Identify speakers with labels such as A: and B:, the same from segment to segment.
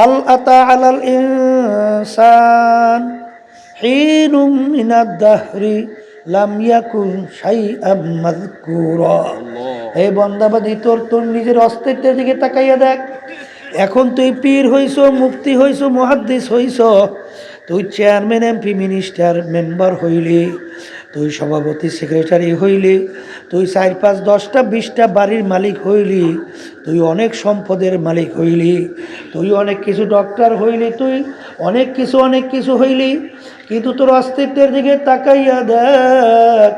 A: হাল আতা আলাল ইনসান হিনুম মিনাদ দাহরি লাম ইয়াকুন শাইআম মাযকুরা এই বন্দাবাদী তোর তোর নিজের অস্তিত্বের দিকে তাকাইয়া দেখ। এখন তুই পীর হইছ মুক্তি হইছ মহাদ্দিস হইছ। তুই চেয়ারম্যান এমপি মিনিস্টার মেম্বার হইলি। তুই সভাপতি সেক্রেটারি হইলি তুই চার পাঁচ দশটা বিশটা বাড়ির মালিক হইলি তুই অনেক সম্পদের মালিক হইলি তুই অনেক কিছু ডক্টর হইলি তুই অনেক কিছু অনেক কিছু হইলি কিন্তু তোর অস্তিত্বের দিকে তাকাইয়া দেখ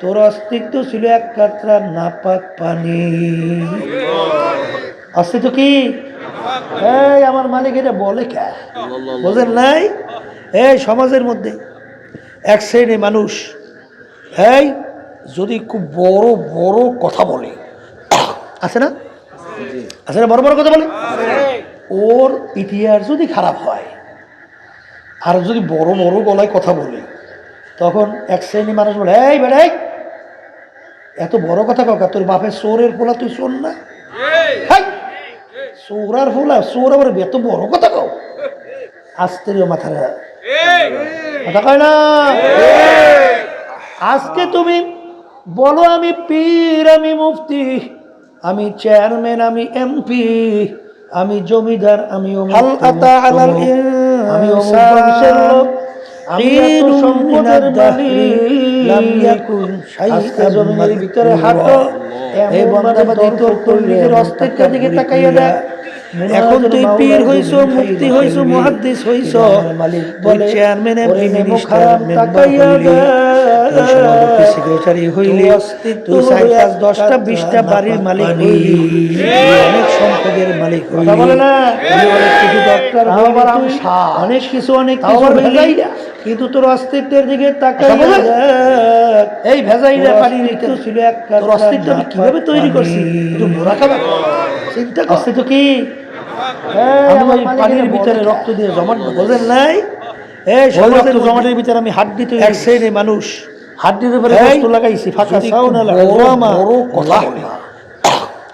A: তোর অস্তিত্ব ছিল এক কাতরা নাপাক পানি। অস্তিত্ব কি? এই আমার মালিক এটা বলে কে? বোঝেন নাই? এই সমাজের মধ্যে এক শ্রেণি মানুষ এই, যদি খুব বড় বড় কথা বলে, আছে না? আছে না বড় বড় কথা বলে? ওর ইতিহাস যদি খারাপ হয়, আর যদি বড় বড় গলায় কথা বলে, তখন এক শ্রেণি মানুষ বলে, এই বেড়াই এত বড় কথা কাকা তোর বাপের সোরের পোলা তুই শোন না! সোরার ফুলা সোর আবার এত বড় কথা কও? আস্তে মাথা কথা কয় না? আজকে তুমি বলো আমি পীর আমি মুফতি আমি চেয়ারম্যান আমি এমপি আমি জমিদার আমি আমি সম্পদের ভিতরে হাঁটো নিজের অস্তিত্বের দিকে তাকাইয়া এখন তুই পীর হইছ মুক্তি হইছ মহাদ্দিস হইছ বলে চেয়ারম্যান এমপি মিনিস্টার তাকাইয়া সেক্রেটারি হইলি তুই চার পাঁচ দশটা বিশটা বাড়ির মালিক হইলি অনেক সম্পদের মালিক হইলি। অনেক কিছু ডক্টর অনেক কিছু অনেক কিছু হইলি কিন্তু তোর অস্তিত্বের দিকে তাকাইয়া এই ভেজাইরা পানির ভিতর ছিল এক তোর অস্তিত্ব আমি কীভাবে তৈরি করছি? একটু মোরা খাবে চিন্তা অস্তিত্ব কি? আমি পানির ভিতরে রক্ত দিয়ে জমাট বোঝেন নাই? এই সমাজের জমাটের ভিতরে আমি হাড্ডি তৈরি এক শ্রেণি মানুষ। হাড্ডির উপরে বস্তু লাগাইছি ফাঁকা সাউন্ড বড় বড় কথা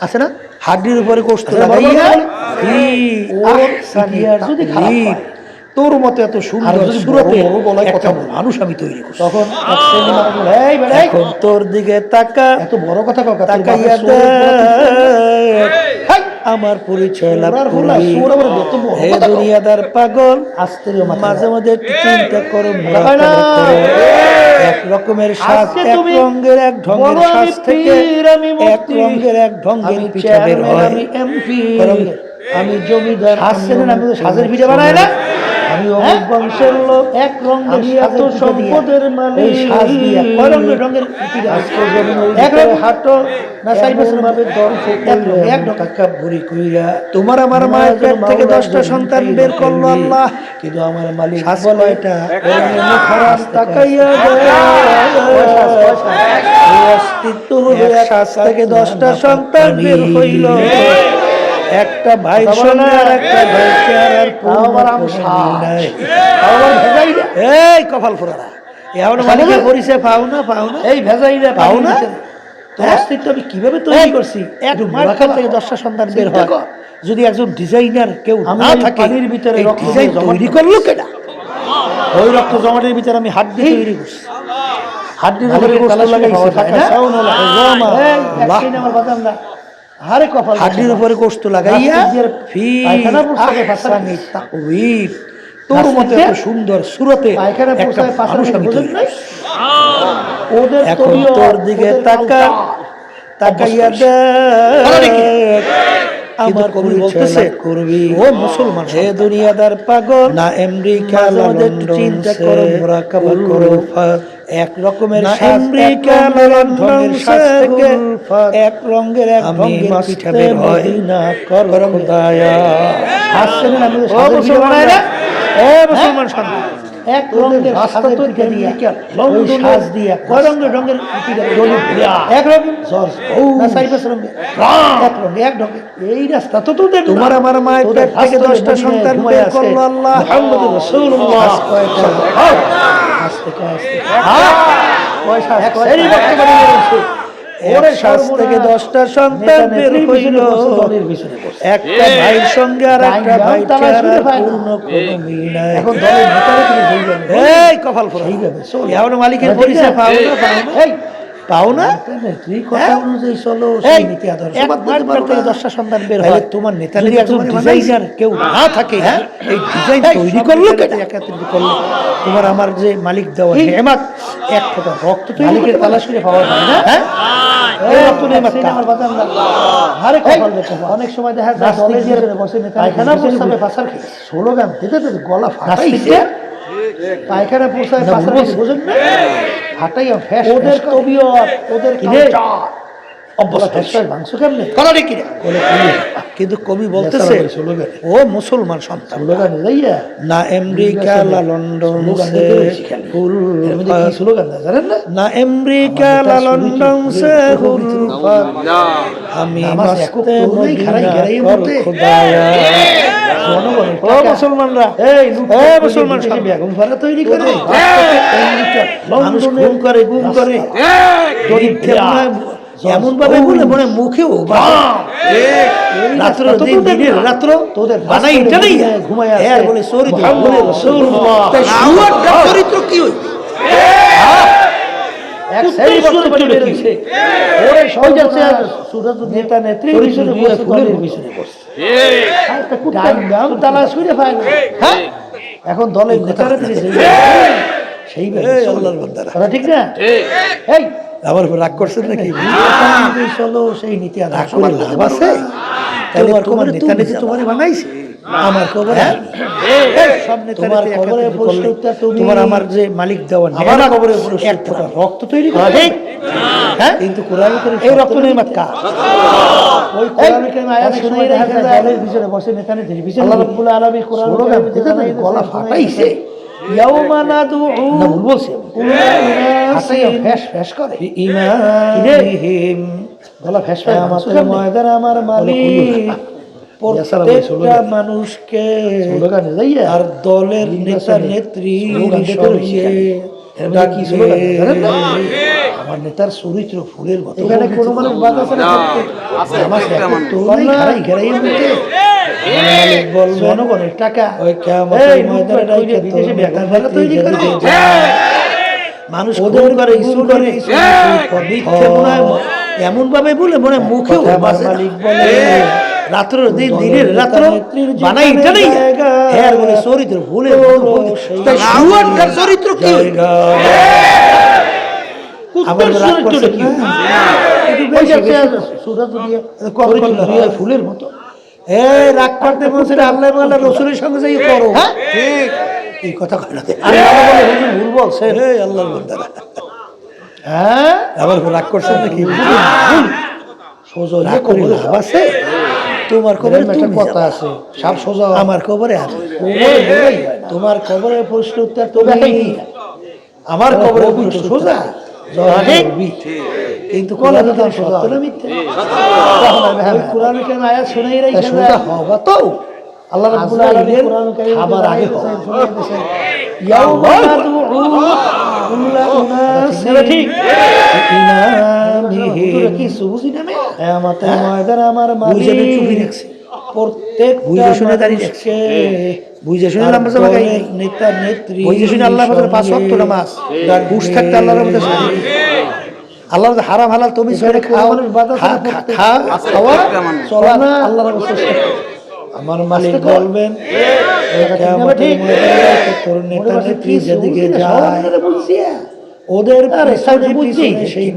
A: আছে না? হাড্ডির উপরে কোষ্ঠ লাগাইয়া যদি খারাপ তোর মতো এত সুন্দর সুরতে একটা মানুষ আমি তৈরি তখন এখন তোর দিকে তাকা এত বড় কথা তাকাইয়া আমার পরিচয় লাভ করবি হে দুনিয়াদার পাগল মাঝে মাঝে একটু চিন্তা করো এক রকমের শ্বাস এক রঙের এক ঢঙ্গের শ্বাস থেকে এক রঙের এক ঢঙ্গের পিঠা বের হয়। আমি জমিদার হাসছেন আমি তো সাজের পিঠা বানাই না? আমি অমুক বংশের লোক। এক রঙের এত সম্পদের মালিক। এই দিয়া। কয় রঙের? রঙের এক রঙ? হাঁটো। না সাইবের ভাবে দম এক টাকা ভরি কইরা তোমার আমার মায়ের পেট থেকে দশটা সন্তান বের করল আল্লাহ। কিন্তু আমার মালিক বলে এটা খারাপ তাকাইয়া অস্তিত্ব হলো এক শ্বাস থেকে দশটা সন্তান বের হইল। একটা ভাই একটা চেহারার এই কপাল ফোরারা। এখন মালিকের পরিচয় পাও না পাও না। এই ভেজাইরা পাও না? তোর অস্তিত্ব আমি কীভাবে তৈরি করছি? এক মার্কার থেকে দশটা সন্তান বের হয়। যদি একজন ডিজাইনার কেউ না থাকে পানির ভিতরে ডিজাইন তৈরি করল কেনা ওই রক্ত জমাটের ভিতরে আমি হাড্ডি তৈরি করছি। গোস্ত লাগাইছি কপাল হাড্ডির উপরে গোস্ত লাগাইয়া ফি তাকওয়িব তোর মতো এত সুন্দর সুরতে একটা মানুষ আমি ওদের এখন তোর দিকে তাকা তাকাইয়া দেখ। আমার কবি বলতেছে করবি। ও মুসলমান হে দুনিয়াদার পাগল না আমেরিকা লন্ডন চিন্তা করো মুরাকাবা করো এক রকমের থেকে এক রঙের এক রঙের পিঠা বের হয় না করম দয়া হাসছেন আমি ও মুসলমান সন্তান। এক রঙের রাস্তা তৈরি দিয়া ওই শ্বাস দিয়া কয় রঙের রঙের এক রঙের? ও। না সাইবাস রঙের। এক রঙে এক রঙে এই রাস্তা তো তোদের তোমার আমার মায়ের পেট থেকে দশটা সন্তান বের করল আল্লাহ। মুহাম্মদুর রাসূলুল্লাহ। ওরে
B: শ্বাস থেকে দশটা সন্তান বের হইল।
A: পিছনে বসে।
B: একটা ভাইয়ের সঙ্গে আর একটা ভাই। পূর্ণ কোনো মিল নাই।
A: এখন দলের নেতারা তুমি
B: এই কপাল ফোরা
A: এইভাবে চলে।
B: মালিকের
A: ঠিক
B: পরিচয়? পাও না পাও না পাও না?
A: তুই কথা
B: হ্যাঁ?
A: অনুযায়ী চলো নীতি আদর্শ।
B: দশটা সন্তান বের হয়।
A: তোমার নেতা
B: ডিজাইনার কেউ না থাকে
A: হ্যাঁ?
B: এই ডিজাইন তৈরি করল একত্রিত করল। তোমার আমার যে মালিক দেওয়া নেমাত এক ফোঁটা রক্ত
A: মালিকের তালাশ করে পাওয়া যায় না?
B: হ্যাঁ?
A: অনেক সময় দেখা যায় গলা ফাটাইছে? পায়খানা পোষায় ফ্যাস
B: ওদের কবিও
A: ওদের
B: কিন্তু কবি বলতেছে। ও মুসলমান সন্তান। না আমেরিকা লা লন্ডন
A: না?
B: আমেরিকা লা লন্ডন সে ফুল আমি মুসলমানরা। মুসলমান
A: তৈরি করে।
B: মানুষ গুম করে গুম করে। এমন ভাবে বলে মনে মুখেও রাত্র
A: কত
B: দিন দিনের রাত্র
A: তোদের
B: বানাই এটা নেই।
A: ঘুমায়- ঘুমায়
B: হ্যাঁ বলে চরিত্র বলে চরিত্র কি হই। হ্যাঁ?
A: এখন দলের নেতারা সেই ঠিক না? এই
B: আমার উপর রাগ করছেন নাকি?
A: চলো সেই নীতি
B: রাগ
A: আদর্শ
B: করে লাভ আছে। তাহলে
A: তোমার
B: নেতা
A: যাবা।
B: তোমার বানাইছে? আমার খবরে
A: হ্যাঁ?
B: নেতা
A: তোমার উত্তর তুমি-
B: তোমার আমার যে মালিক দেওয়া
A: আমার উত্তর।
B: ফোঁটা রক্ত তৈরি করে
A: ঠিক।
B: হ্যাঁ।
A: কিন্তু কোরআন করিম
B: এই রক্ত নেই মাত্কা
A: ওই কোরআন করিম আয়াত শুনে দেখা যায় দলের বসে নেতা পিছনে আল্লাহ রাব্বুল আলামিন কোরআন
B: গলা ফাটাইছে।
A: ইয়াউমা নাদউ
B: না ভুল বলছি
A: করে।
B: আমার
A: ময়দান আমার মালিক।
B: প্রত্যেকটা মানুষকে। আর দলের নেতা নেত্রী
A: কি?
B: আমার নেতার চরিত্র ফুলের মতো।
A: এখানে কোনো মানুষ বাদ আছে না? আমার তোলাই খারাই ঘেরাই মধ্যে জনগণের টাকা।
B: মানুষ
A: ওদের
B: করে ইস্যু
A: করে,
B: মনে হয় এমন ভাবে বলে মনে মুখেও।
A: মালিক বলে,
B: রাত্র দিন দিনের রাত্র বানাই এটা নেই হ্যাঁ বলে চরিত্র ভুলে তাই চরিত্র কি? আবার রাগ
A: চরিত্র কি?
B: হয়?
A: ফুলের মতো।
B: এ করতে বলছে আল্লাহ আল্লাহ রসুলের সঙ্গে যাই করো। হ্যাঁ? ঠিক। এই কথা
A: ভুল হ্যাঁ?
B: আবার রাগ করছেন নাকি?
A: সোজা
B: রাগ করে লাভ আছে? তোমার কবরে
A: একটা
B: তুমি
A: কথা আছে সাপ সোজা
B: আমার কবরে
A: আছে। তোমার কবরের প্রশ্ন উত্তর তুমি
B: আমার কবরে প্রশ্ন
A: সোজা।
B: কিন্তু
A: কোরআনে সত্য না মিথ্যে। ওই কোরআনে কেন আয়াত শুনেই রাখি
B: সোজা হবা তো।
A: আল্লাহ রাব্বুল আলামিন
B: খাবার আগে
A: ইয়াউমা কুল্লা
B: ঠিক। ইমামিহিম।
A: কি সুবুজি নামে কিয়ামতের ময়দানে আমার মালিক
B: চুপি রাখছে।
A: প্রত্যেক
B: বুঝে শুনে দাঁড়িয়ে রাখছে। বুঝে শুনে নামাজ জামা
A: নেতা নেত্রী
B: বুঝে শুনে আল্লাহ আমাদের পাঁচ ওয়াক্ত নামাজ যার বুঝ থাকতে আল্লাহর আল্লাহ হারাম হালাল তুমি ছেড়ে খাও
A: মানুষ বাধা
B: খা
A: ছাড়া
B: খা- খা খাওয়া
A: চলা না আল্লাহ চেষ্টা।
B: আমার মালিক বলবেন তোর নেতা নেত্রী যেদিকে যায়
A: হ্যাঁ।
B: ওদের সেই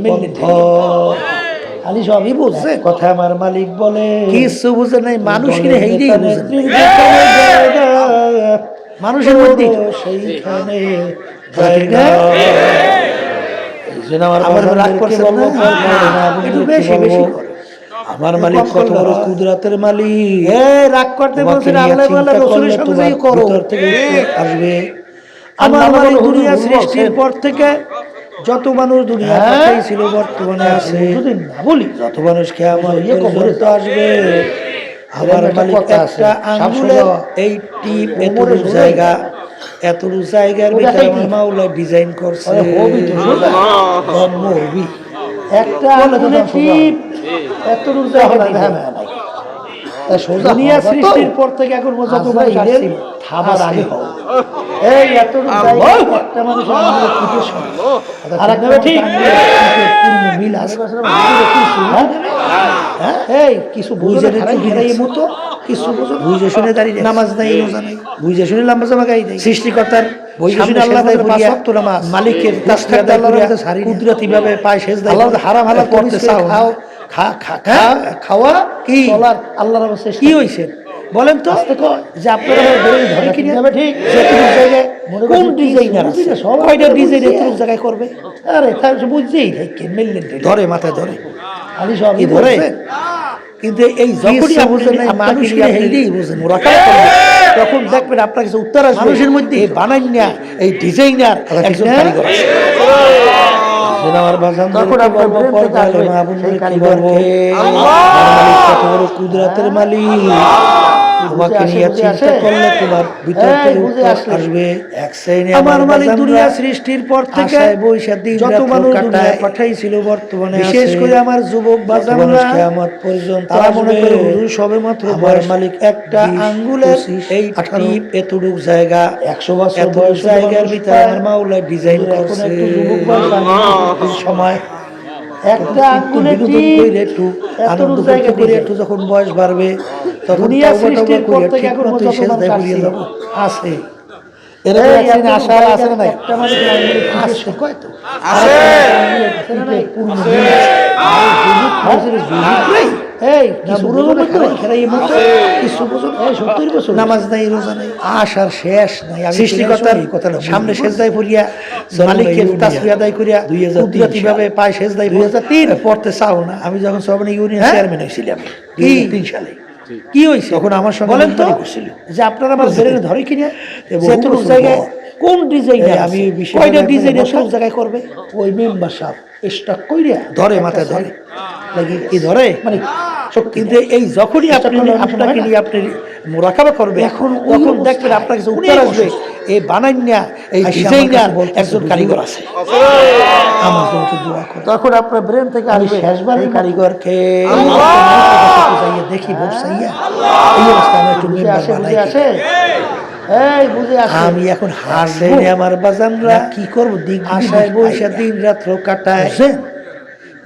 A: খালি সবই বুঝছে। কথা আমার মালিক বলে
B: কিছু বুঝে নাই মানুষ কিনে মানুষের মধ্যেই
A: সেইখানে
B: জায়গা।
A: এই জন্য আমার
B: রাগ
A: বাজারদেরকে
B: না?
A: না
B: একটু বেশি বেশি করে। আমার মালিক কত বড় কুদরাতের মালিক।
A: এ রাগ করতে বলছেন আল্লাহ আল্লাহ রসুলের সঙ্গে যাই করো।
B: আসবে।
A: আমার মালিক
B: মালিক দুনিয়া সৃষ্টির পর থেকে যত মানুষ দুনিয়া
A: হ্যাঁ?
B: ছিল বর্তমানে আছে।
A: যদি না বলি
B: যত মানুষ কে আমার
A: ইয়ে কবরে
B: পর্যন্ত আসবে। আমার মালিক একটা
A: সাপ
B: আঙ্গুলের এই টিপ
A: সোজা।
B: জায়গা এতটুকু জায়গার ভিতরে আমার মাওলা ডিজাইন করছে।
A: তো
B: একটা
A: বলে
B: আঙ্গুলে টিপ।
A: হ্যাঁ, হ্যাঁ।
B: দুনিয়া সৃষ্টির পর থেকে এখন পর্যন্ত
A: আগে
B: এই? এই কিছু
A: বুঝে।
B: মতো। কিছু বুঝে
A: শুনে দাঁড়িয়ে
B: নামাজ নাই রোজা নাই।
A: বুঝে শুনে লম্বা জামা গাই দেয়।
B: সৃষ্টিকর্তার মালিকের
A: কুদরতি ভাবে পায় সেজদায়
B: আল্লাহর হারাম
A: পড়তে
B: পড়তে
A: চাও। খা খা খা
B: হ্যাঁ?
A: খাওয়া কি?
B: চলার আল্লাহর অবস্থা
A: কি হইছে? বলেন তো। যে আপনারা কিনে
B: যাবে ঠিক।
A: জায়গায়
B: মনে
A: কোন ডিজাইনার
B: না,
A: কয়টা ডিজাইন জায়গায় করবে?
B: আরে তাই সে বুঝছেই থাকে মেললেন
A: ধরে মাথায় ধরে।
B: সব
A: ধরে? কিন্তু এই যখনই
B: বুঝেন
A: মানুষকে বুঝেন তখন দেখবেন আপনার কাছে উত্তর আসবে।
B: মানুষের মধ্যে
A: এই বানাইনা এই ডিজাইনার একজন কারিগর আছে।
B: তখন আপনার থেকে আসবে, সেই কারিগরকে।
A: বড় কুদরাতের মালিক। তোমাকে নিয়ে চিন্তা করলে তোমার থেকে
B: বুঝে
A: উত্তর আসবে। এক শ্রেণি
B: আমার মালিক দুনিয়া সৃষ্টির পর থেকে
A: বৈশাখ দিন
B: যত মানুষ। দুনিয়ায় পাঠাইছিল বর্তমানে
A: বিশেষ করে আমার যুবক বাজানরা
B: মানুষ
A: কিয়ামত পর্যন্ত
B: তারা মনে করে হুজুর সবে মাত্র
A: আমার মালিক একটা
B: বিশ,
A: আঙ্গুলের এই টিপ এতটুক জায়গা
B: একশো বছর বয়স
A: জায়গার ভিতরে আমার মাওলা ডিজাইন করছে
B: একটু যুবক বয়স
A: সময়
B: একটা আঙ্গুলে
A: একটু আনন্দ করতে করে। একটু যখন বয়স বাড়বে তখন। আছে আছে
B: এই কিছু সত্তর বছর
A: নামাজ নাই রোজা নাই আশার শেষ নাই আমি
B: সৃষ্টিকর্তার সামনে
A: সামনে সেজদায় পড়িয়া
B: জন্ম
A: মালিকের আদায় করিয়া কুদরতি ভাবে পায় সেজদায়
B: 2003
A: পড়তে চাও না। আমি যখন সবনে ইউনিয়ন
B: হ্যাঁ?
A: চেয়ারম্যান হয়েছিলাম
B: কি?
A: 2003 সালে। কি হয়েছে?
B: তখন আমার সঙ্গে
A: বলেন তো। যে আপনারা আমার ব্রেনে ধরে কিনা জায়গায় কোন ডিজাইন আমি কয়টা ডিজাইন এত জায়গায় করবে।
B: ওই মেম্বার সাহেব স্টক কইরা
A: ধরে মাথায় ধরে।
B: লাগি
A: কি ধরে?
B: মানে
A: কিন্তু এই যখনই আপনি আপনাকে নিয়ে আপনি মোরাকাবা করবে
B: এখন
A: তখন দেখবেন আপনার কাছে উত্তর আসবে এই এই ডিজাইনার একজন কারিগর আছে। আমার জন্য দোয়া করো।
B: তখন আপনার ব্রেন থেকে আসবে
A: শেষবার
B: এই
A: এই
B: কারিগর
A: কারিগরকে দেখি বসাইয়া এই অবস্থা আমি একটু
B: বুঝে আসে
A: বানাই।
B: আসে। এই বুঝে আসে।
A: আমি এখন হাসবো। আমার বাজানরা কি করব? দিক আশায় বৈশা দিন রাত্র কাটায়।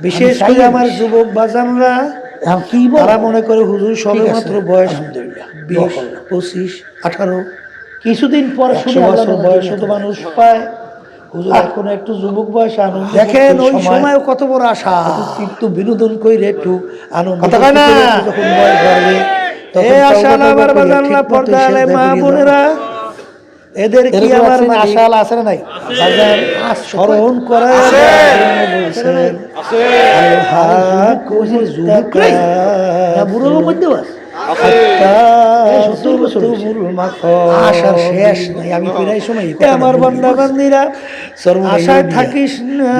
A: বিশেষ করে আমার যুবক বাজানরা তারা মনে করে হুজুর সবে মাত্র বয়স বিশ পঁচিশ আঠারো।
B: কিছুদিন পর
A: বছর বয়স
B: নবী
A: তো মানুষ পায় হুজুর এখন একটু যুবক বয়স আনন্দ
B: দেখেন, ওই
A: সময় কত বড় আশা। একটু বিনোদন কইরে একটু আনন্দ
B: না?
A: যখন বয়স বাড়বে তখন
B: আশা আমার
A: মতো
B: পর্দালে
A: সেজদায়
B: মা বোনেরা।
A: এদের কি আমার
B: আছে না?
A: আশা আছে না নাই? স্মরণ করা। আশার শেষ নাই। আমি প্রায় সময়
B: আমার বান্দা
A: বান্দিরা আশায় থাকিস না।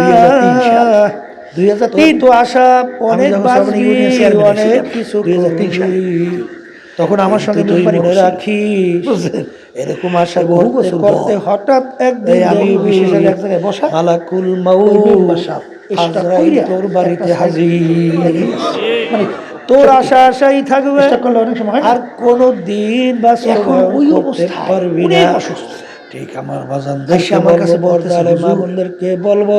A: দুই হাজার তিন তো আশা অনেক অনেক কিছু। তখন আমার সঙ্গে মনে রাখিস এরকম আশা
B: বহু বছর
A: করতে হঠাৎ একদিন
B: আমি বিশেষ এক জায়গায় বসা,
A: মালাকুল
B: কইরা
A: তোর বাড়িতে হাজির।
B: মানে
A: তোর আশা আশাই থাকবে। আর কোনো দিন
B: এখন ওই
A: করতে
B: অবস্থায়
A: পারবি না।
B: অসুস্থ।
A: ঠিক আমার বাজান দেশে
B: আমার
A: আমার
B: কাছে
A: বলতে মা বোনদেরকে বলব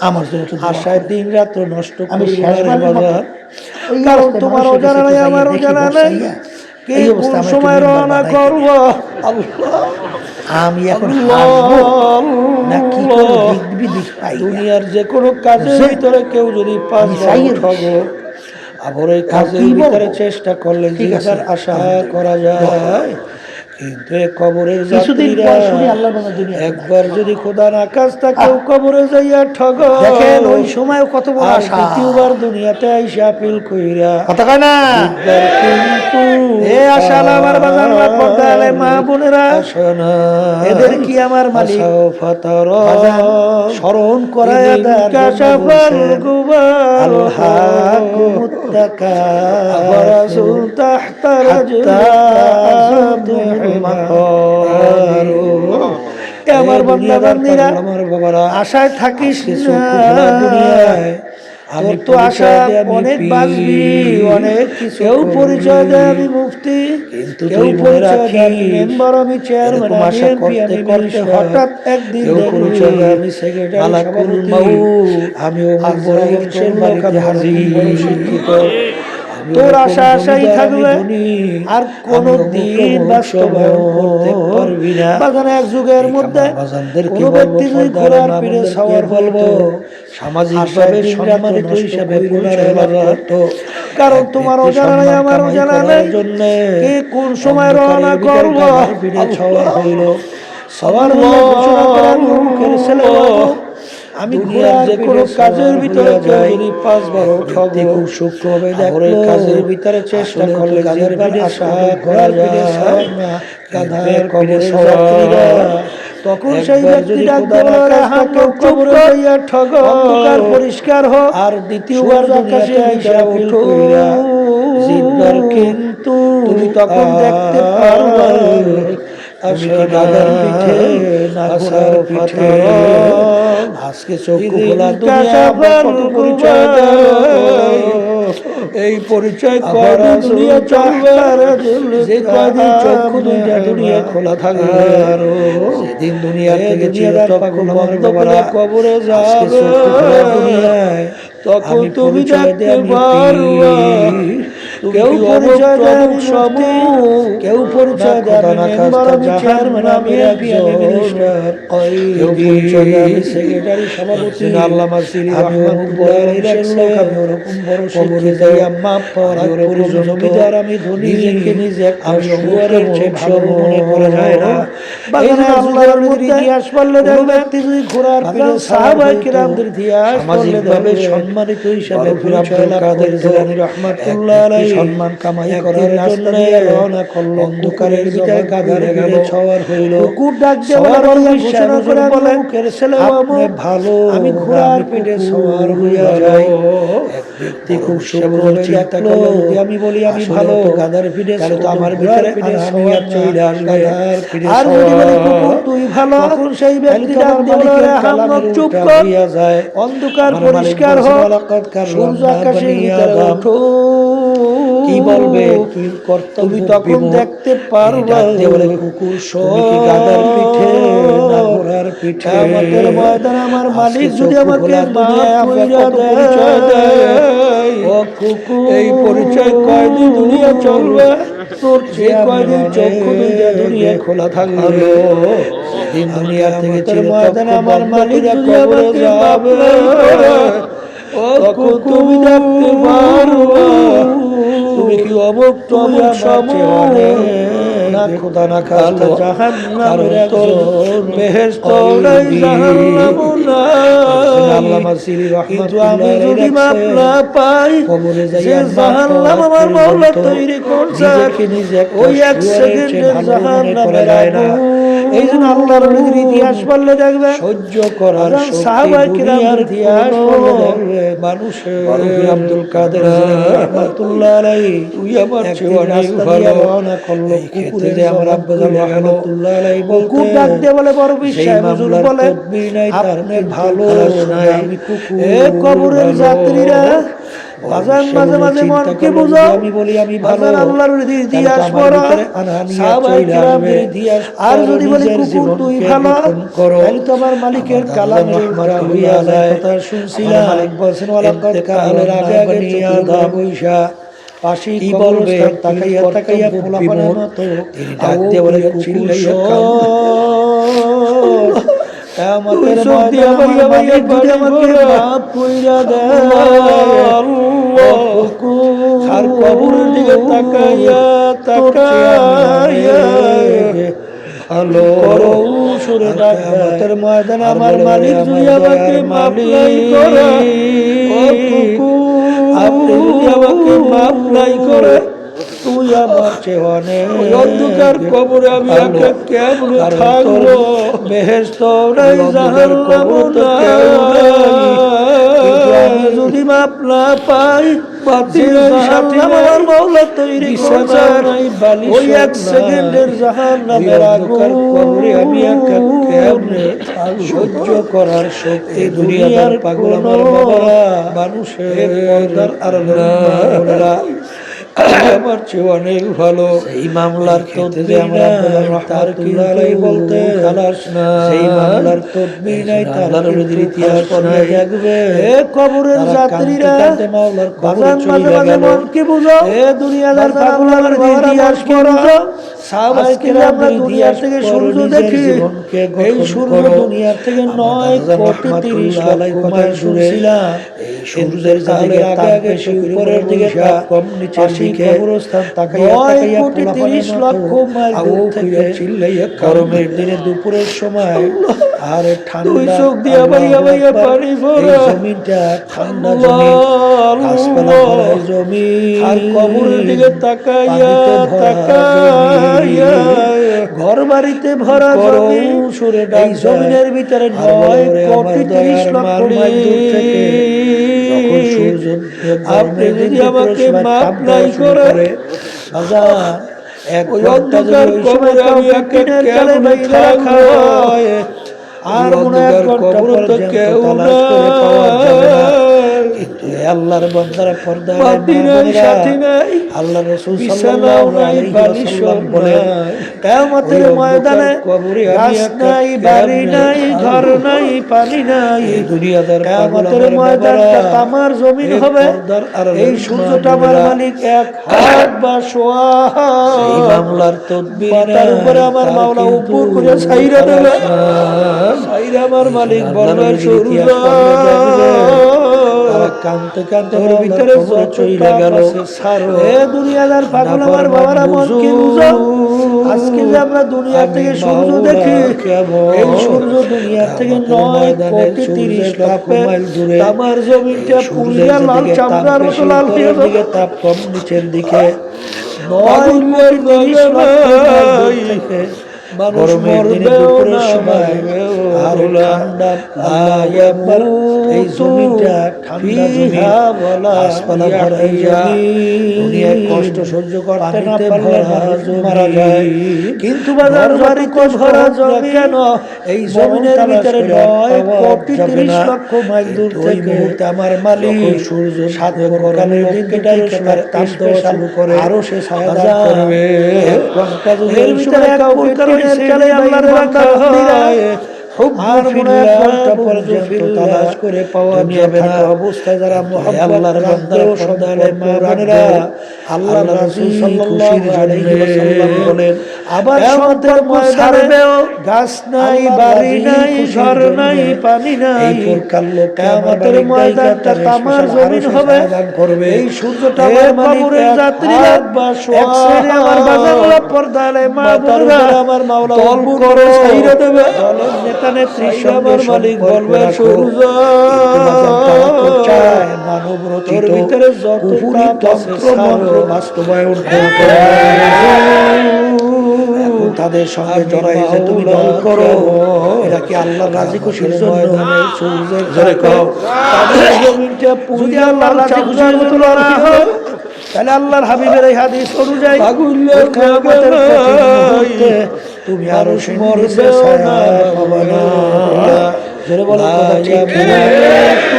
B: আমার
A: আশায় দিন রাত্র নষ্ট
B: আমি
A: করি বাবা কারণ তোমার অজানা নাই আমারও জানা নাই।
B: এই অবস্থা
A: সময় রওনা করব? আমি এখন না কি। দুনিয়ার যে কোনো কাজের ভিতরে কেউ যদি পাঁচ আবার ওই কাজের ভিতরে চেষ্টা করলে আশা করা যায়। কিন্তু কবরের যাত্রীরা একবার যদি খোদার আকাশ তাকেও কবরে যাইয়া ঠগ
B: দেখেন, ওই সময়ও কত বড় আশা।
A: দ্বিতীয়বার দুনিয়াতে আইসা আপিল কইরা
B: কথা কয় না?
A: কিন্তু
B: এ আশা আমার পর্দালে মা বোনেরা এদের কি আমার মালিক?
A: ফাতার।
B: স্মরণ করায় দেন
A: কাশাফাল তাহতা রাজুল
B: এ আমার বান্দা বান্দিরা আশায় থাকিস আমি
A: তো আশা অনেক। বাঁচবি অনেক কিছু
B: কেউ পরিচয় দেয় আমি মুফতি
A: কিন্তু
B: কেউ পরিচয় দেয় মেম্বার আমি চেয়ারম্যান
A: আশা করতে করতে হঠাৎ
B: একদিন
A: পরিচয় দেয় আমি
B: সেক্রেটারি
A: মালাকুল
B: আমি
A: বাড়িতে হাজির।
B: শিক্ষিত। তোর আশা আশাই থাকবে আর কোনো দিন বাস্তবায়ন করতে পারবি না।
A: বাগানে
B: এক যুগের মধ্যে কোনো ব্যক্তি যদি সওয়ার
A: বলব,
B: বলব
A: সামাজিকভাবে
B: সম্মানিত হিসাবে। কারণ তোমার অজানা নাই নাই। কে কোন সময় রওনা করব সবার ঘোষণা আমি ছেলে। আমি যে কোনো কাজের ভিতরে যদি পাঁচ বারো
A: খুব
B: কাজের ভিতরে চেষ্টা করলে
A: কাজের পিঠে
B: ঘোড়ার
A: করা যায়।
B: গাধার তখন সেই ব্যক্তি
A: যদি
B: ডাক
A: খোদার
B: দেবে,
A: আকাশটা
B: "হাম
A: কেউ
B: চুপ
A: কবরে
B: কর,
A: যাইয়া ঠগো।
B: অন্ধকার পরিষ্কার হোক
A: আর দ্বিতীয়বার
B: আকাশে
A: আইসা উঠো। কিন্তু
B: তুমি তখন দেখতে পারবা
A: পিঠে আজকে চক্ষু খোলা পরিচয় এই পরিচয় কয়দিন দুনিয়া চলবে যে কয়দিন চক্ষু দুইটা দুনিয়া খোলা থাকবে সেদিন দুনিয়া থেকে বন্ধ করে কবরে যাবে। দুনিয়ায় তখন তুমি দেখতে পারবা কেউ পরিচয় আমি সবু কেউ পরিচয় আমি মেম্বার আমি চেয়ারম্যান আমি মিনিস্টার কেউ পরিচয় আমি সেক্রেটারি সভাপতি। আল্লামা সিরি অমুক বড় লোক আমি ওরকম বড় কবরে যাই আম্মা পাওয়ার ওরকম জমিদার আমি ধনী নিজেকে নিজে আমি চেয়ে ভালো মনে করা যায় না। বাগানে আল্লাহর মধ্যে ইতিহাস পড়লে দেখবে ব্যক্তি যদি ঘোড়ার পিছনে সাহাবায়ে কিরামদের ইতিহাস দেখবে সম্মানিত হিসাবে পরিচয় কাদের জিলানী রহমাতুল্লাহ আলাইহি সম্মান কামাই করার জন্য রওনা করল অন্ধকারের ভিতরে গাধার গেল ছওয়ার হইল। কুকুর ডাক ঘোষণা করে বলে মুখের ছেলে ভালো আমি ঘোড়ার পিঠে সওয়ার হইয়া যাই। এক ব্যক্তি খুব সুন্দর চিন্তা করল আমি বলি আমি ভালো। গাধার তো আমার ভিতরে আনহামিয়াত চলে আসবে আর যদি বলি কুকুর তুই ভালো তখন সেই ব্যক্তি ডাক দিয়ে চুপ কর যায়। অন্ধকার পরিষ্কার হোক সূর্য আকাশে কি বলবে? তুমি তখন দেখতে পারবা কুকুর গাদার পিঠে ঘোড়ার পিঠে? আমাদের ময়দান আমার মালিক যদি আমাকে দেয়। এই পরিচয় কয়দিন দুনিয়া চলবে? তোর যে কয়দিন চক্ষু দুনিয়া দুনিয়া খোলা থাকবে। দিন দুনিয়া থেকে চির ময়দানে আমার মালিরা যদি যাবে। ও কুকুর। তুমি দেখতে পারবা। তুমি কি অমুক তুমি সমুখ না খোদা না খাস্তা জাহান্নামের একজন বেহেশত নাই জাহান্নাম নাই আল্লামা সিরি আমি যদি মাপ না পাই কবরে যাই জাহান্নাম আমার মাওলা তৈরি করছে ওই এক সেকেন্ডের জাহান্নামের আগুন এই জন্য আল্লাহর নবীর ইতিহাস পড়লে দেখবে সহ্য করার সাহাবায়ে কিরামের ইতিহাস পড়লে দেখবে মানুষের আব্দুল কাদের রহমাতুল্লাহ আলাইহি তুই আমার চেয়ে অনেক ভালো। করল কুকুরে যে আমার আব্বা রহমাতুল্লাহ আলাইহি কুকুর ডাক দিয়ে বলে বড় বিশ্বাস হুজুর বলে আপনি ভালো নাই। আমি কুকুর এ কবরের যাত্রীরা বাজার মাঝে মাঝে মনকে বুঝাও? আমি বলি আমি ভালো। আল্লাহর ইতিহাস পড়ো আর যদি বলি কুকুর তুই ভালো তাহলে তো আমার মালিকের কালামের উল্টা হইয়া যায়। কথা শুনছিলাম মালিক বলছেন ওয়ালা কদ কালের আগে আগে নিয়াদা বৈশা। পাশে কি বলবে? তাকাইয়া তাকাইয়া ফোলাপানের মতো। ডাক দিয়ে বলে চিল্লাইয়া কামতের মাফ কইরা দেয়। আর কবরের দিকে তাকাইয়া তাকাইয়া করো সুরে ডাকাতের ময়দানে আমার মালিক যদি আমাকে মাফ নাই করে। আপনি যদি আমাকে মাফ নাই করে তুই আমার চেয়ে অন্ধকার কবরে আমি একা কেমন থাকব? বেহেশত নাই। জাহান্নাম আমি যদি মাপ না পাই
C: সহ্য করার শক্তি দুনিয়ার পাগল আমার মানুষের আমার চেয়ে অনেক ভালো।
A: এই মামলার তদবি
C: আমরা
A: রহমাতুল্লাহ বলতে
C: খালাস না
A: সেই মামলার তদবি নাই তার
C: আল্লাহর ইতিহাস
A: পড়ে
C: নাই।
A: দেখবে। কবরের যাত্রীরা
C: মাওলার কবরে চলে গেল।
A: মনকে বুঝো। এ দুনিয়াদার পাগলার ইতিহাস পড়ো আজকে আমরা দুনিয়া থেকে সূর্য দেখি এই সূর্য দুনিয়া থেকে নয় কোটি তিরিশ লক্ষ মাইল শুনছিলাম এই সূর্যের তাহলে আগে আগে উপরের দিকে
C: কম
A: পাশেই
C: দিকে নয় কোটি তিরিশ লক্ষ মাইল দূর
A: থেকে গরমের দিনে দুপুরের সময় আর ঠান্ডা
C: চোখ দিয়া বাইয়া বাইয়া
A: আল্লাহু
C: পানি।
A: এই জমিনটা ঠান্ডা জমি গাছপালা ভরা জমি
C: আর কবরের দিকে তাকাইয়া
A: ভরা
C: তাকাইয়া
A: ঘর বাড়িতে ভরা জমি
C: সুরে ডাক
A: জমিনের ভিতরে নয় কোটি তিরিশ লক্ষ মাইল দূর থেকে
C: আপনি যদি আমাকে
A: মাপ
C: নাই করে, ওই অন্ধকার কবরে আমি কেমনে
A: আর
C: অন্ধকার তো কেউ
A: না।
C: নাই।
A: কিন্তু এ আল্লাহর বান্দারা পর্দা
C: নাই, সাথী নাই,
A: আল্লাহ রাসূল সাল্লাল্লাহু আলাইহি ওয়াসাল্লাম বলেন কিয়ামতের ময়দানে গাছ নাই বাড়ি নাই ঘর নাই পানি নাই।
C: দুনিয়াদার
A: কিয়ামতের
C: আমার
A: ময়দানটা তামার জমিন হবে। এই সূর্যটা আমার মালিক এক হাত বা সোয়া।
C: এই মামলার তদবির
A: পাতার উপরে আমার মাওলা উপর করে ছাইরা দেবে ছাইরা আমার মালিক বলবে সূর্য কানতে কানতে ওর
C: ভিতরে যত
A: গেল। এ দুনিয়াদার পাগল আমার বাবারা মন কি
C: বুঝো।
A: আজকে যে আমরা দুনিয়া থেকে সূর্য দেখি এই সূর্য দুনিয়া থেকে নয় কোটি তিরিশ
C: দূরে।
A: আমার
C: সূর্যের
A: পুরিয়া লাল চামড়ার মতো লাল হয়ে
C: দিকে তাপ কম নিচের দিকে
A: নয় কোটি তিরিশ মাইল দূর
C: নাই।
A: থেকে
C: মানুষ
A: গরমের দিনে দুপুরের সময় আর ঠান্ডা
C: আয়া
A: এই জমিটা ঠান্ডা জমি গাছপালা ভরা এই
C: ইয়াহিয়া।
A: জমি দুনিয়ায় কষ্ট সহ্য করতে না পারলে
C: ভরা
A: মানুষ
C: জমি।
A: মারা যায় কিন্তু বাজার বাড়িতে ভরা
C: কষ্ট হোক না
A: জমি
C: কেন,
A: এই জমিনের ভিতরে নয় কোটি তিরিশ লক্ষ মাইল দূর থেকে
C: আমার মালিক
A: সূর্য
C: সাত গরমের
A: তাপ দেওয়া করে
C: আরও সে ছায়া করবে।
A: এক ঘণ্টা যদি
C: হইছে
A: চালে
C: আল্লাহর বান্দা হয়। তালাশ করে পাওয়া যাবে না।
A: অবস্থায় যারা
C: আল্লাহর বান্দারা
A: আল্লাহ রাসূল সাল্লাল্লাহু আলাইহি ওয়াসাল্লাম বলেন আবার গাছ নাই বাড়ি নাই ঘর নাই পানি নাই কিয়ামতের ময়দানটা তামার জমিন হবে
C: করবে।
A: এই সূর্যটা আমার
C: মালিক
A: যাত্রীরা
C: হাত বা সোয়া
A: এক সাইডে আমার বাজাগুলো পর্দালে মা
C: মাথার
A: বোনেরা
C: উপরে আমার মাওলা
A: করে দেবে
C: দেবে।
A: দলের নেতা সঙ্গে
C: আমার মালিক বলবে। সূর্য।
A: মানব রচিত
C: ভিতরে যত
A: তন্ত্র মন্ত্র বাস্তবায়ন করতে তাদের সঙ্গে জড়াই যে তুমি দল করো। এটা কি আল্লাহ রাজি খুশির জন্য
C: সূর্যের
A: জোরে কও। তাদের রাজি খুশির মতো লড়া হয়। তাহলে আল্লাহর হাবিবের এই হাদিস অনুযায়ী তুমি
C: আরও
A: কিনা?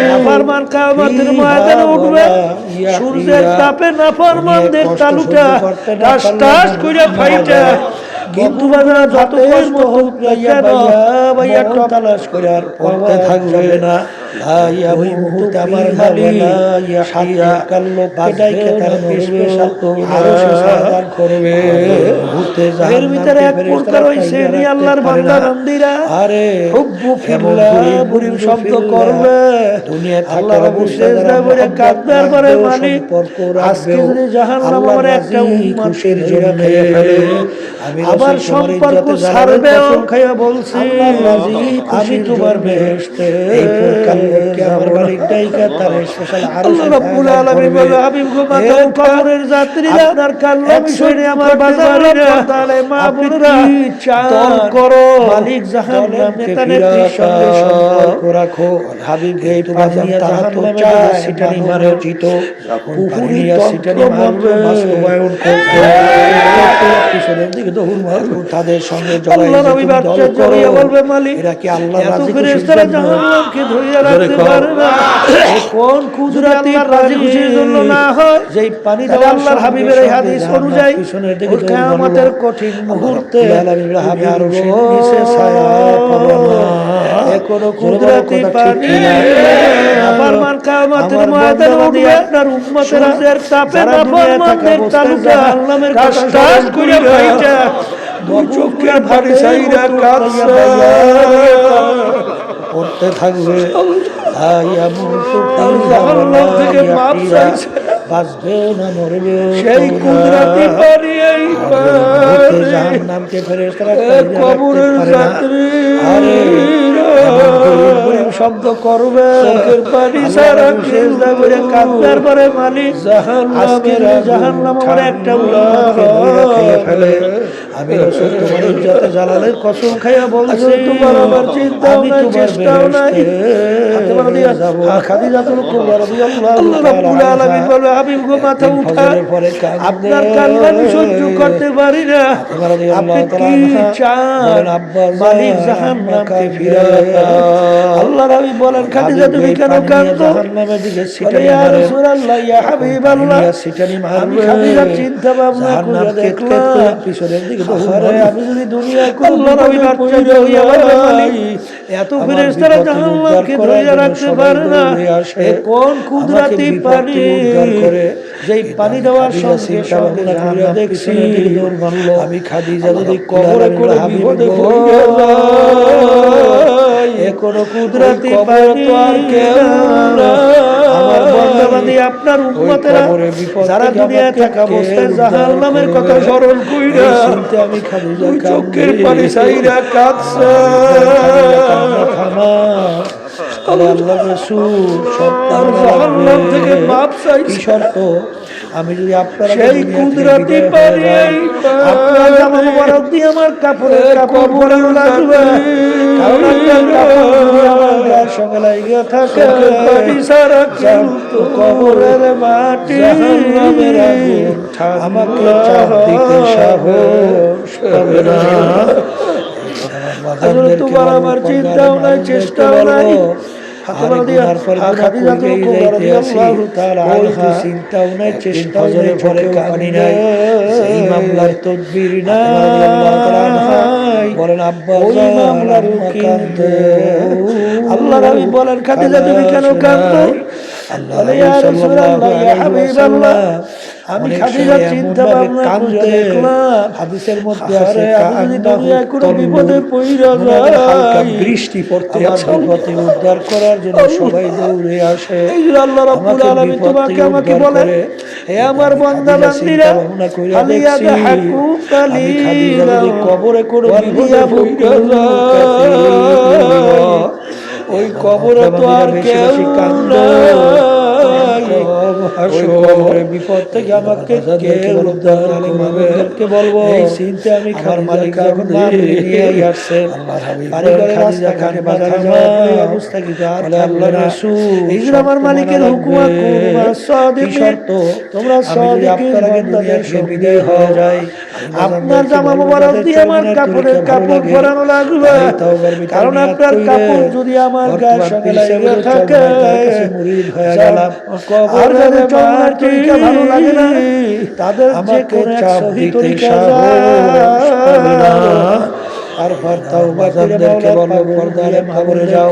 A: নাফরমান কিয়ামতের ময়দানে উঠবে সূর্যের তাপে নাফরমানদের তালুটা
C: সহ্য করতে না
A: টাস টাস
C: মানুষ
A: ফাইটা। কিন্তু বাজার যত হোক না তালাশ করে আর পড়তে থাকবে না। এর ভিতরে এক প্রকার হইছে
C: তাইয়া
A: নি
C: রাখতে
A: আল্লাহর বান্দা বান্দিরা
C: আরে
A: হুব্বু ফিল্লাহ বুড়ির শব্দ করবে
C: দুনিয়ায়
A: আল্লাহ রাব্বুল সেজদা করে কাঁদবার পরে মালিক। আজকে যদি জাহান্নাম আমার একটা
C: খুশির
A: জন্য আবার সম্পর্ক
C: জালালের
A: খাইয়া বলছি। আমি তোমার বেহেশতে।
C: এই প্রকার
B: তাদের সঙ্গে জড়াই
A: বাচ্চা
B: করো।
A: বলবে মালিক।
B: এরা কি আল্লাহ রাজি
A: এ কোন কুদরতি রাজি খুশির জন্য না হয়
B: যেই পানি
A: আল্লাহর হাবিবের এই হাদিস অনুযায়ী কিয়ামতের কঠিন মুহূর্তে
B: হাবিব
A: আরও
B: নিচে ছায়া পাবো না।
A: কোন কুদরতি পানি আমার মান কিয়ামতের ময়দানে উঠবে
B: আপনার উম্মতেরা
A: সূর্যের তাপে নাফরমানদের তালুকা কাশ
B: স্মরণ
A: কইরা
B: কইরা
A: দুই চোখের পানি ছাইরা কাঁদছে
B: পড়তে থাকবে।
A: জাহান্নাম থেকে মাপ চাইছে।
B: বাঁচবেও না মরবেও
A: সেই কুদরতি এই কবরের যাত্রী।
B: আরে শব্দ করবে।
A: চোখের পানি
B: আল্লাহ
A: সারা সেজদা করে কাঁদবার পরে মালিক।
B: জাহান্নামের
A: যদি জাহান্নাম আমার একটা ফেলে।
B: আমি রসুল তোমার ইজ্জতে জালালের কসম খাইয়া বলছি
A: তোমার আমার চিন্তাও
B: আমি
A: নাই, চেষ্টাও নাই।
B: বেহেশতে
A: হাতে বাড়া দিয়া
B: যাব।
A: আ, খাদিজাতুল কুবরা রাদিয়াল্লাহু
B: রাব্বুল আলামিন
A: বলে, হাবিব গো মাথা উঠা। আপনার কান্না সহ্য করতে পারি না আপনি কি চান মালিক জাহান্নামকে ফিরাও। আল্লাহ রাবি বলেন খাদিজা তুমি কেন কাঁদো ইয়া রাসূলুল্লাহ, ইয়া হাবিবাল্লাহ। আমি খাদিজার চিন্তা ভাবনা করে দেখলাম।
B: পিছনের দিকে।
A: আমি যদি দুনিয়ায় এত
B: আমার থেকে
A: জাহান্নামকে ধরে রাখতে পারে না। কোন কুদরতি পানি যেই পানি দেওয়ার সঙ্গে সঙ্গে
B: ভাবনা দেখছি। আমি খাদিজা যদি কবরে করে বিপদে পড়ে যাই,
A: কোন কুদরতি পানি
B: তো আর কেউ নাই।
A: আমার আপনার উম্মতেরা যারা দুনিয়ায় থাকা অবস্থায় জাহান্নামের
B: করবে?
A: কথা স্মরণ কইরা
B: আমি
A: চোখের পানি ছাইরা কাঁদছে?
B: আমি যদি আপনার
A: সেই কুদরতি এই আপনার আমার কাপড়ের কাপড় লাগবে। সঙ্গে লাগিয়ে থাকে কবরের মাটি
B: আমাকে চাপ সাহস পাবে না।
A: তোমার আমার চিন্তাও নাই চেষ্টাও নাই
B: কান্দে।
A: আল্লাহ বলেন খাদিজা তুমি কেন
B: আল্লাহ
A: বলে,
B: নবী
A: ইয়া রাসূলুল্লাহ, ইয়া হাবিবাল্লাহ, আমি খাদিজার চিন্তা ভাবনা
B: কান্দে,
A: দেখলাম।
B: হাদিসের মধ্যে আছে
A: আমি যদি
B: কান্নাহু
A: দুনিয়ায় কোনো বিপদে
B: বৃষ্টি পড়তে
A: আমার
B: আছে বিপদে উদ্ধার করার জন্য সবাই দৌড়ে আসে।
A: আল্লাহ রাব্বুল আলামিন তোমাকে আমাকে। হে আমার বান্দা বান্দিরা
B: কবরে কোনো বিপদে
A: ওই কবরে তো আর কেউ
B: বিপদ থেকে আমাকে কে উদ্ধার করবে?
A: বলব
B: এই চিন্তা আমি
A: আমার মালিক যখন নিয়ে বাড়ি বাজারে যাওয়ার অবস্থা কিন্তু আর।
B: রাসূল,
A: আমার মালিকের হুকুমা
B: শর্ত?
A: তোমরা
B: আপনার
A: বান্দাদের
B: বিদায় হয়ে
A: জামা মোবারক দিয়ে আমার কাপড়ের কাপড় পরানো লাগবে। কারণ আপনার কাপড় যদি আমার গায়ের সঙ্গে থাকে আর যাদের চলনার তরিকা ভালো লাগে না। তাদের যে কোনো এক
B: চাপ
A: সহি
B: দিতে
A: তরিকা
B: আর তাও বাজারদেরকে বলো পর্দারে খবরে যাও।